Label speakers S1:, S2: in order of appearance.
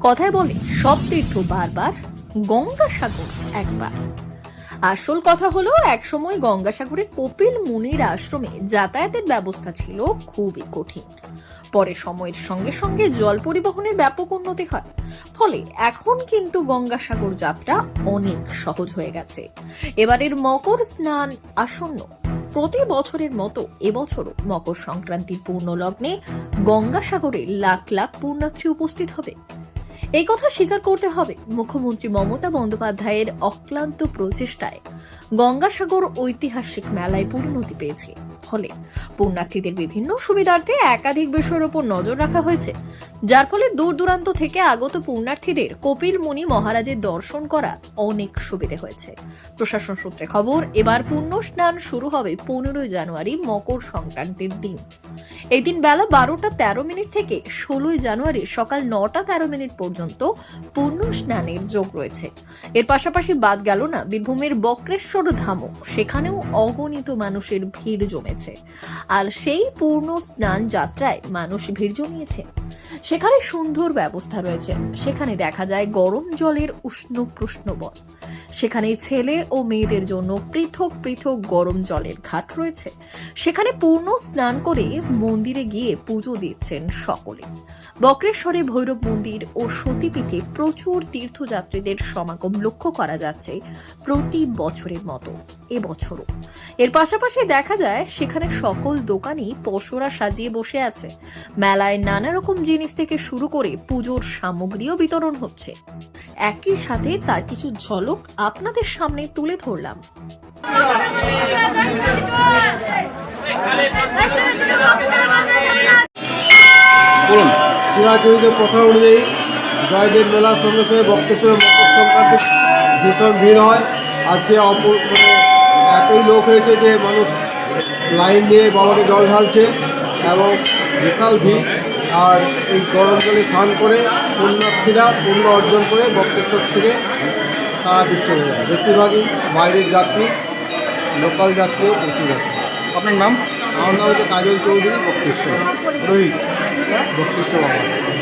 S1: কথায় বলে, সব তীর্থ বারবার গঙ্গাসাগর একবার। আসল কথা হলো, একসময় গঙ্গাসাগরে কপিল মুনির আশ্রমে যাতায়াতের ব্যবস্থা ছিল খুবই কঠিন। পরে সময়ের সঙ্গে সঙ্গে জল পরিবহনের ব্যাপক উন্নতি হয়। ফলে এখন কিন্তু গঙ্গাসাগর যাত্রা অনেক সহজ হয়ে গেছে। এবারের মকর স্নান আসন্ন। প্রতি বছরের মতো এবছরও মকর সংক্রান্তির পূর্ণ লগ্নে গঙ্গাসাগরে লাখ লাখ পূর্ণার্থী উপস্থিত হবে। এই কথা স্বীকার করতে হবে মুখ্যমন্ত্রী মমতা বন্দ্যোপাধ্যায়ের অক্লান্ত প্রচেষ্টায়। গঙ্গাসাগর ঐতিহাসিক মেলায় পরিণতি পেয়েছে। ফলে পুণ্যার্থীদের বিভিন্ন সুবিধার্থে একাধিক বিষয়ের উপর নজর রাখা হয়েছে। যার ফলে দূর দূরান্ত থেকে আগত পুণ্যার্থীদের কপিল মুনি মহারাজের দর্শন করা অনেক সুবিধে হয়েছে। প্রশাসন সূত্রে খবর, এবার পুণ্য স্নান শুরু হবে পনেরোই জানুয়ারি মকর সংক্রান্তির দিন। এই দিন বেলা বারোটা তেরো মিনিট থেকে ষোলোই জানুয়ারি সকাল নটা তেরো মিনিট পর্যন্ত পূর্ণ স্নানের যোগ রয়েছে। এর পাশাপাশি বাদ গেল না বীরভূমের বক্রেশ্বর ধামও। সেখানেও অগণিত মানুষের ভিড় জমেছে। আর সেই পূর্ণ স্নান যাত্রায় মানুষ ভিড় জমিয়েছে। সেখানে সুন্দর ব্যবস্থা রয়েছে। সেখানে দেখা যায় গরম জলের উষ্ণ প্রশ্নবল। সেখানে ছেলে ও মেয়েদের জন্য পৃথক পৃথক গরম জলের ঘাট রয়েছে। সেখানে পূর্ণ স্নান করে মন্দিরে গিয়ে পুজো দিচ্ছেন সকলে। বক্রেশ্বরে ভৈরব মন্দির ও সতীপীঠে প্রচুর তীর্থযাত্রীদের সমাগম লক্ষ্য করা যাচ্ছে প্রতি বছরের মতো এবছরও এর পাশাপাশি দেখা যায়, সেখানে সকল দোকানই পশরা সাজিয়ে বসে আছে। মেলায় নানা রকম জিনিস থেকে শুরু করে পুজোর সামগ্রীও বিতরণ হচ্ছে। একই সাথে তার কিছু ঝলক আপনাদের সামনে তুলে ধরলাম।
S2: বলুন।
S3: চিরাচরিত প্রথা অনুযায়ী জয়দেব মেলার সঙ্গে সঙ্গে বক্রেশ্বরের মকর সংক্রান্তি ভীষণ ভিড় হয়। আজকে অপর মানে এতই লোক হয়েছে যে মানুষ লাইন দিয়ে বাবাকে জল ঢালছে এবং বিশাল ভিড়। আর এই গরম জলে স্নান করে পুণ্যার্থীরা পুণ্য অর্জন করে বক্তেশ্বর থেকে তারা দিচ্ছে বেশিরভাগই বাইরের যাত্রী লোকাল যাত্রী প্রচুর আছে
S2: আপনার নাম?
S3: আমার নাম হচ্ছে কাজল চৌধুরী বক্তেশ্বর। রোহিত বক্তেশ্বর বাবা।